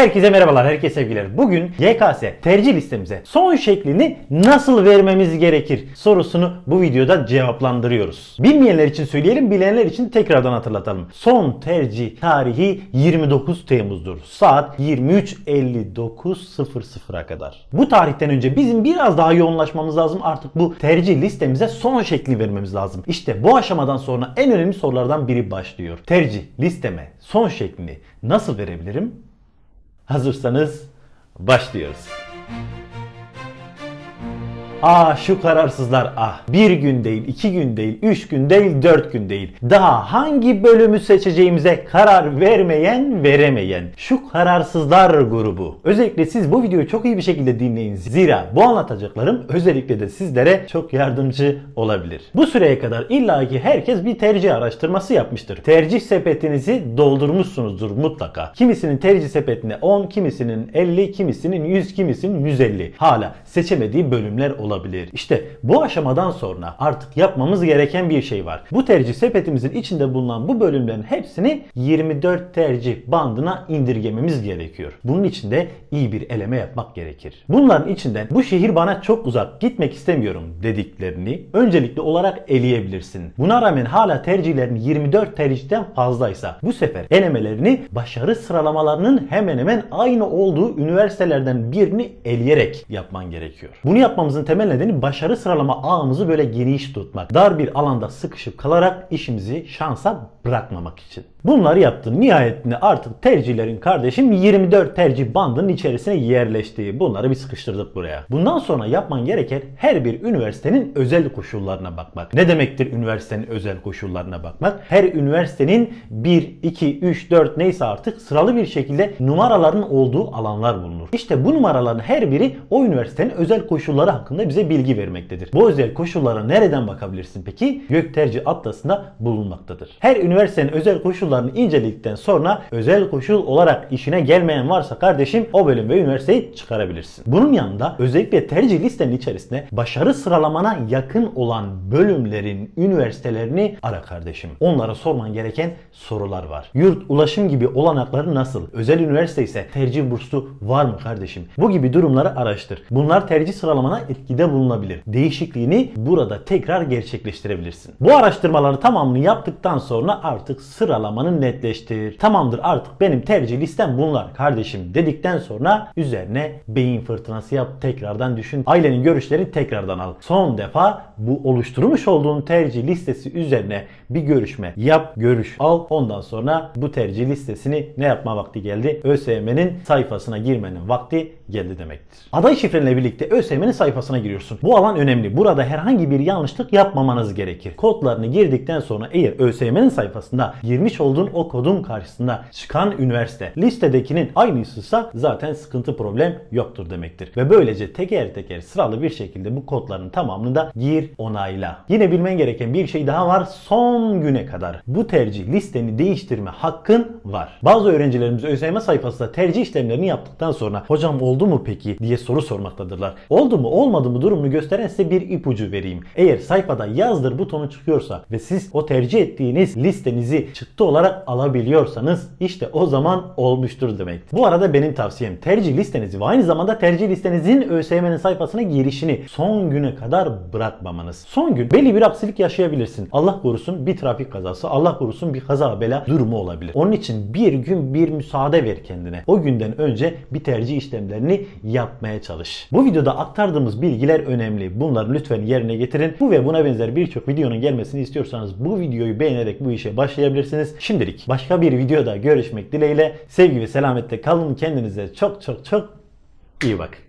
Herkese merhabalar, herkese sevgiler. Bugün YKS tercih listemize son şeklini nasıl vermemiz gerekir sorusunu bu videoda cevaplandırıyoruz. Bilmeyenler için söyleyelim, bilenler için tekrardan hatırlatalım. Son tercih tarihi 29 Temmuz'dur. Saat 23.59.00'a kadar. Bu tarihten önce bizim biraz daha yoğunlaşmamız lazım. Artık bu tercih listemize son şekli vermemiz lazım. İşte bu aşamadan sonra en önemli sorulardan biri başlıyor. Tercih listeme son şeklini nasıl verebilirim? Hazırsanız başlıyoruz. Ah şu kararsızlar ah. Bir gün değil, iki gün değil, üç gün değil, dört gün değil. Daha hangi bölümü seçeceğimize karar vermeyen, veremeyen. Şu kararsızlar grubu. Özellikle siz bu videoyu çok iyi bir şekilde dinleyin. Zira bu anlatacaklarım özellikle de sizlere çok yardımcı olabilir. Bu süreye kadar illaki herkes bir tercih araştırması yapmıştır. Tercih sepetinizi doldurmuşsunuzdur mutlaka. Kimisinin tercih sepetine 10, kimisinin 50, kimisinin 100, kimisinin 150. Hala seçemediği bölümler olabilir. İşte bu aşamadan sonra artık yapmamız gereken bir şey var. Bu tercih sepetimizin içinde bulunan bu bölümlerin hepsini 24 tercih bandına indirgememiz gerekiyor. Bunun için de iyi bir eleme yapmak gerekir. Bunların içinden bu şehir bana çok uzak gitmek istemiyorum dediklerini öncelikli olarak eleyebilirsin. Buna rağmen hala tercihlerin 24 tercihten fazlaysa bu sefer elemelerini başarı sıralamalarının hemen hemen aynı olduğu üniversitelerden birini eleyerek yapman gerekiyor. Bunu yapmamızın temel nedeni başarı sıralama ağımızı böyle geniş tutmak. Dar bir alanda sıkışıp kalarak işimizi şansa bırakmamak için. Bunları yaptın. Nihayetinde artık tercihlerin kardeşim 24 tercih bandının içerisine yerleşti. Bunları bir sıkıştırdık buraya. Bundan sonra yapman gereken her bir üniversitenin özel koşullarına bakmak. Ne demektir üniversitenin özel koşullarına bakmak? Her üniversitenin 1, 2, 3, 4 neyse artık sıralı bir şekilde numaraların olduğu alanlar bulunur. İşte bu numaraların her biri o üniversitenin özel koşulları hakkında bize bilgi vermektedir. Bu özel koşullara nereden bakabilirsin peki? Gök Tercih Atlası'nda bulunmaktadır. Her üniversitenin özel koşullarını inceledikten sonra özel koşul olarak işine gelmeyen varsa kardeşim o bölüm ve üniversiteyi çıkarabilirsin. Bunun yanında özellikle tercih listenin içerisinde başarı sıralamana yakın olan bölümlerin üniversitelerini ara kardeşim. Onlara sorman gereken sorular var. Yurt, ulaşım gibi olanakları nasıl? Özel üniversite ise tercih burslu var mı kardeşim? Bu gibi durumları araştır. Bunlar tercih sıralamana etkide bulunabilir. Değişikliğini burada tekrar gerçekleştirebilirsin. Bu araştırmaları tamamını yaptıktan sonra artık sıralamanı netleştir. Tamamdır artık benim tercih listem bunlar kardeşim dedikten sonra üzerine beyin fırtınası yap. Tekrardan düşün. Ailenin görüşlerini tekrardan al. Son defa bu oluşturmuş olduğun tercih listesi üzerine bir görüşme yap, görüş al. Ondan sonra bu tercih listesini ne yapma vakti geldi? ÖSYM'nin sayfasına girmenin vakti geldi demektir. Aday şifrenle birlikte ÖSYM'nin sayfasına giriyorsun. Bu alan önemli. Burada herhangi bir yanlışlık yapmamanız gerekir. Kodlarını girdikten sonra eğer ÖSYM'nin sayfasında girmiş olduğun o kodun karşısında çıkan üniversite listedekinin aynısıysa zaten sıkıntı problem yoktur demektir. Ve böylece teker teker sıralı bir şekilde bu kodların tamamını da gir onayla. Yine bilmen gereken bir şey daha var. Son güne kadar bu tercih listeni değiştirme hakkın var. Bazı öğrencilerimiz ÖSYM sayfasında tercih işlemlerini yaptıktan sonra hocam oldu mu peki diye soru sormaktadırlar. Oldu mu olmadı mı durumunu gösteren size bir ipucu vereyim. Eğer sayfada yazdır butonu çıkıyorsa ve siz o tercih ettiğiniz listenizi çıktı olarak alabiliyorsanız işte o zaman olmuştur demek. Bu arada benim tavsiyem tercih listenizi ve aynı zamanda tercih listenizin ÖSYM'nin sayfasına girişini son güne kadar bırakmamanız. Son gün belli bir aksilik yaşayabilirsin. Allah korusun bir trafik kazası, Allah korusun bir kaza bela durumu olabilir. Onun için bir gün bir müsaade ver kendine. O günden önce bir tercih işlemlerini yapmaya çalış. Bu videoda aktardığımız bilgiler önemli. Bunları lütfen yerine getirin. Bu ve buna benzer birçok videonun gelmesini istiyorsanız bu videoyu beğenerek bu işe başlayabilirsiniz. Şimdilik başka bir videoda görüşmek dileğiyle. Sevgi ve selamette kalın. Kendinize çok çok çok iyi bakın.